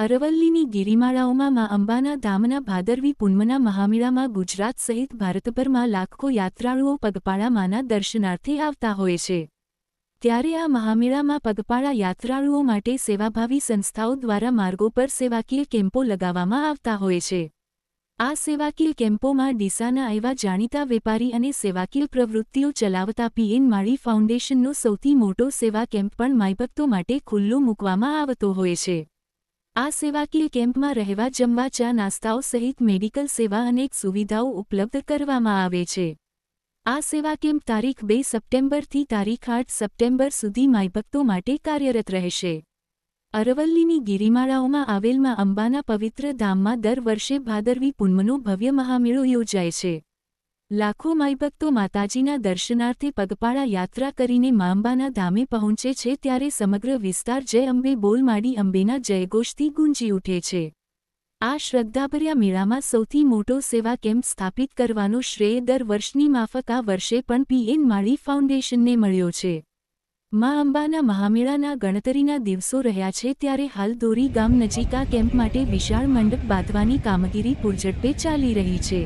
અરવલ્લીની ગિરિમાળાઓમાં મા અંબાના ધામના ભાદરવી પૂનમના મહામેળામાં ગુજરાત સહિત ભારતભરમાં લાખો યાત્રાળુઓ પગપાળા માના દર્શનાર્થે આવતા હોય છે. ત્યારે આ મહામેળામાં પગપાળા યાત્રાળુઓ માટે સેવાભાવી સંસ્થાઓ દ્વારા માર્ગો પર સેવાકીય કેમ્પો લગાવવામાં આવતા હોય છે. આ સેવાકીય કેમ્પોમાં ડીસાના એવા જાણીતા વેપારી અને સેવાકીય પ્રવૃત્તિઓ ચલાવતા પીએન માળી ફાઉન્ડેશનનો સૌથી મોટો સેવા કેમ્પ પણ માયભક્તો માટે ખુલ્લો મૂકવામાં આવતો હોય છે. આ સેવાકીય કેમ્પમાં રહેવા, જમવા, ચા, નાસ્તાઓ સહિત મેડિકલ સેવા અનેક સુવિધાઓ ઉપલબ્ધ કરવામાં આવે છે. આ સેવા કેમ્પ તારીખ બે સપ્ટેમ્બરથી તારીખ આઠ સપ્ટેમ્બર સુધી માયભક્તો માટે કાર્યરત રહેશે. અરવલ્લીની ગિરિમાળાઓમાં આવેલમાં અંબાના પવિત્ર ધામમાં દર વર્ષે ભાદરવી પૂનમનો ભવ્ય મહામેળો યોજાય છે. લાખો માઈભક્તો માતાજીના દર્શનાર્થે પગપાળા યાત્રા કરીને મા અંબાના ધામે પહોંચે છે ત્યારે સમગ્ર વિસ્તાર જય અંબે બોલ માડી અંબેના જયઘોષથી ગુંજી ઉઠે છે. આ શ્રદ્ધાભર્યા મેળામાં સૌથી મોટો સેવા કેમ્પ સ્થાપિત કરવાનો શ્રેય દર વર્ષની માફક આ વર્ષે પણ પીએન માળી ફાઉન્ડેશનને મળ્યો છે. મા અંબાના મહામેળાના ગણતરીના દિવસો રહ્યા છે ત્યારે હાલ દોરી ગામ નજીક આ કેમ્પ માટે વિશાળ મંડપ બાંધવાની કામગીરી પૂરઝડપે ચાલી રહી છે.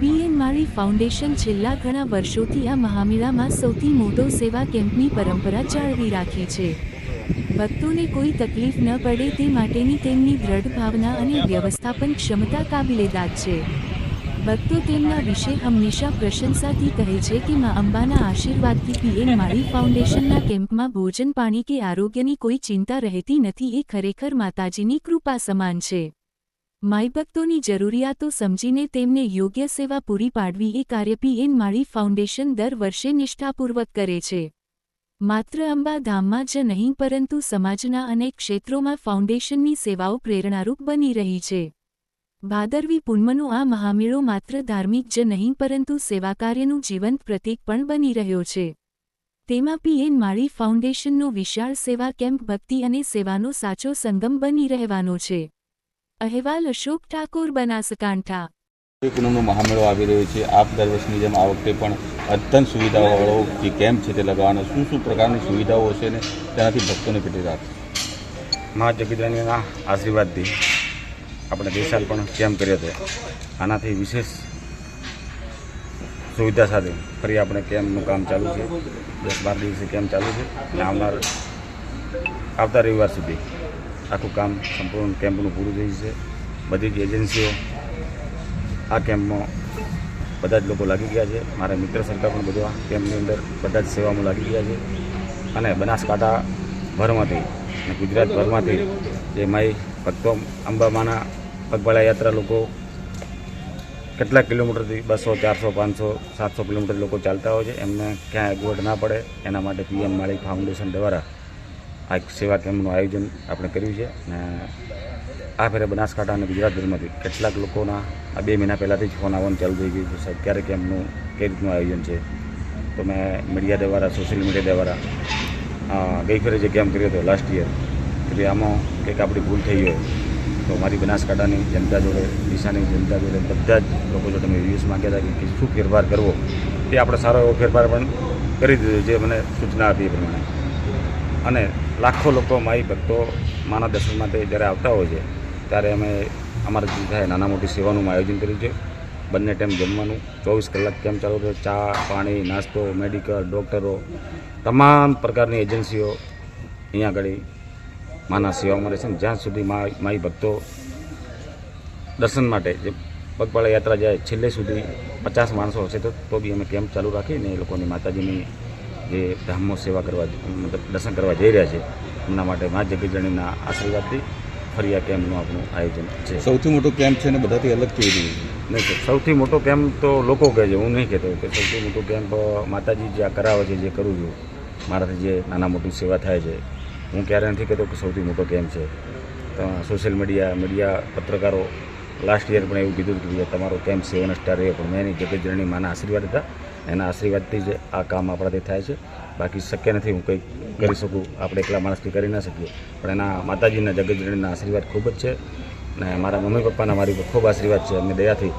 પીએન માળી ફાઉન્ડેશન છેલ્લા ઘણા વર્ષોથી આ મહામેળામાં સૌથી મોટો સેવા કેમ્પની પરંપરા જાળવી રાખી છે. ભક્તોને કોઈ તકલીફ ન પડે તે માટેની તેમની દ્રઢ ભાવના અને વ્યવસ્થાપન ક્ષમતા કાબિલેદાદ છે. ભક્તો તેમના વિશે હંમેશા પ્રશંસાથી કહે છે કે મા અંબાના આશીર્વાદથી પીએન માળી ફાઉન્ડેશનના કેમ્પમાં ભોજન પાણી કે આરોગ્યની કોઈ ચિંતા રહેતી નથી એ ખરેખર માતાજીની કૃપા સમાન છે. માઈભક્તોની જરૂરિયાતો સમજીને તેમને યોગ્ય સેવા પૂરી પાડવી એ કાર્ય પીએન માળી ફાઉન્ડેશન દર વર્ષે નિષ્ઠાપૂર્વક કરે છે. માત્ર અંબાધામમાં જ નહીં, પરંતુ સમાજના અનેક ક્ષેત્રોમાં ફાઉન્ડેશનની સેવાઓ પ્રેરણારૂપ બની રહી છે. ભાદરવી પૂનમનો આ મહામેળો માત્ર ધાર્મિક જ નહીં, પરંતુ સેવાકાર્યનું જીવંત પ્રતીક પણ બની રહ્યો છે. તેમાં પીએન માળી ફાઉન્ડેશનનો વિશાળ સેવા કેમ્પ, ભક્તિ અને સેવાનો સાચો સંગમ બની રહેવાનો છે. અહેવાલ અશોક ઠાકોર બનાસકાંઠા. પૂનમનો મહામેળો આવી રહ્યો છે. આપ દર વર્ષની જેમ આ વખતે પણ અદ્યતન સુવિધાઓવાળો જે કેમ્પ છે તે લગાવવાનો શું શું પ્રકારની સુવિધાઓ હશે ને તેનાથી ભક્તોને કેટલી રાહત? મા જગીદાનીના આશીર્વાદથી આપણે દેશાલ પણ કેમ્પ કર્યો હતો આનાથી વિશેષ સુવિધા સાથે ફરી આપણે કેમ્પનું કામ ચાલુ છે? દસ બાર દિવસે કેમ્પ ચાલુ છે? અને આવનાર આવતા રવિવાર સુધી આખું કામ સંપૂર્ણ કેમ્પનું પૂરું થઈ છે બધી જ એજન્સીઓ આ કેમ્પમાં બધા જ લોકો લાગી ગયા છે. મારા મિત્ર સરકાર પણ બધા કેમ્પની અંદર બધા જ સેવામાં લાગી ગયા છે. અને બનાસકાંઠા ભરમાંથી અને ગુજરાત જે માઈ ભક્તો અંબામાના પગપાળા યાત્રા લોકો કેટલાક કિલોમીટરથી બસો, ચારસો, પાંચસો, સાતસો કિલોમીટર લોકો ચાલતા હોય છે. એમને ક્યાંય અગવડ ના પડે. એના માટે પીએમ માળી ફાઉન્ડેશન દ્વારા આ એક સેવા કેમ્પનું આયોજન આપણે કર્યું છે અને આ ફેરે બનાસકાંઠા અને ગુજરાતભરમાંથી કેટલાક લોકોના આ બે મહિના પહેલાંથી જ ફોન આવવાનું ચાલુ થઈ ગયું છે સાહેબ, ક્યારે કેમ્પનું કઈ રીતનું આયોજન છે? તો મેં મીડિયા દ્વારા, સોશિયલ મીડિયા દ્વારા ગઈ ફેરે જે કેમ્પ કર્યો હતો લાસ્ટ યર એટલે આમાં કંઈક આપણી ભૂલ થઈ હોય, તો મારી બનાસકાંઠાની જનતા જોડે દિશાની જનતા જોડે બધા જ લોકો જોડે મેં રિવ્યુઝ માંગ્યા હતા કે શું ફેરફાર કરવો, તે આપણે સારો એવો ફેરફાર પણ કરી દીધો જે મને સૂચના આપી એ પ્રમાણે. અને લાખો લોકો માઈ ભક્તો માના દર્શન માટે જ્યારે આવતા હોય છે, ત્યારે અમે અમારા જે નાના મોટી સેવાનું આયોજન કર્યું છે. બંને ટાઈમ જમવાનું, ચોવીસ કલાક કેમ્પ ચાલુ રહે, ચા, પાણી, નાસ્તો મેડિકલ ડૉક્ટરો તમામ પ્રકારની એજન્સીઓ અહીંયા આગળ માના સેવામાં મળે છે. જ્યાં સુધી મા, માઈ ભક્તો દર્શન માટે જે પગપાળા યાત્રા જાય, છેલ્લે સુધી પચાસ માણસો હશે તો તો બી અમે કેમ્પ ચાલુ રાખીને એ લોકોની માતાજીની જે બ્રાહ્મો સેવા કરવા મતલબ દર્શન કરવા જઈ રહ્યા છે એમના માટે મા જગજણીના આશીર્વાદથી ફરી આ કેમ્પનું આપણું આયોજન છે. સૌથી મોટો કેમ્પ છે ને બધાથી અલગ કેવી રીતે? નહીં સૌથી મોટો કેમ્પ તો લોકો કહે છે હું નહીં કહેતો કે સૌથી મોટો કેમ્પ માતાજી જે આ કરાવે છે જે કરું છું મારાથી જે નાના મોટી સેવા થાય છે હું ક્યારે નથી કહેતો કે સૌથી મોટો કેમ્પ છે. સોશિયલ મીડિયા મીડિયા પત્રકારો લાસ્ટ યર પણ એવું કીધું હતું કે તમારું કેમ્પ સેવન સ્ટાર રહ્યો? પણ મેં એની જગતજનની માના આશીર્વાદ હતા. એના આશીર્વાદથી જ આ કામ આપણાથી થાય છે. બાકી શક્ય નથી હું કંઈક કરી શકું. આપણે એકલા માણસથી કરી ના શકીએ. પણ એના માતાજીના જગતજનીના આશીર્વાદ ખૂબ જ છે. અને મારા મમ્મી પપ્પાના મારી ઉપર ખૂબ આશીર્વાદ છે. એમની દયાથી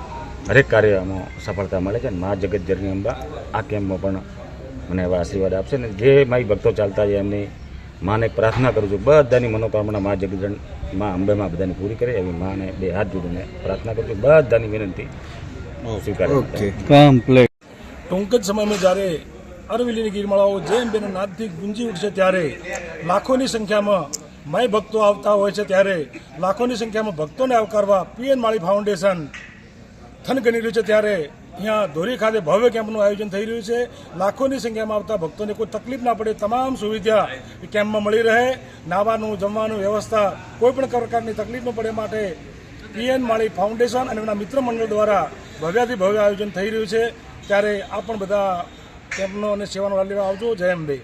હરેક કાર્યમાં સફળતા મળે છે. અને મા જગતજનની અંબા આ કેમ્પમાં પણ મને એવા આશીર્વાદ આપશે. ને જે મારી ભક્તો ચાલતા છે એમની માને પ્રાર્થના કરું છું બધાની મનોકામના મા જગદણ મા અંબેમાં બધાની પૂરી કરે એવી માને બે હાથ જોડીને પ્રાર્થના કરું છું બધાની વિનંતી સ્વીકારે. ટૂંક જ સમયમાં જ્યારે અરવિલીની ગીરમાળાઓ જેમ બેના નાદથી ગુંજી ઉઠશે ત્યારે લાખોની સંખ્યામાં માય ભક્તો આવતા હોય છે ત્યારે લાખોની સંખ્યામાં ભક્તોને આવકારવા પીએન માળી ફાઉન્ડેશન થનગની રહ્યું છે ત્યારે અહીંયા ધોરી ખાતે ભવ્ય કેમ્પનું આયોજન થઈ રહ્યું છે. લાખોની સંખ્યામાં આવતા ભક્તોને કોઈ તકલીફ ના પડે, તમામ સુવિધા કેમ્પમાં મળી રહે. નાવાનું જમવાનું વ્યવસ્થા કોઈપણ પ્રકારની તકલીફ ન પડે માટે પીએન માળી ફાઉન્ડેશન અને એમના મિત્ર મંડળ દ્વારા ભવ્યાથી ભવ્ય આયોજન થઈ રહ્યું છે. ત્યારે આ પણ બધા કેમ્પનો અને સેવાનો લાભ લેવા આવજો. જય અંબે.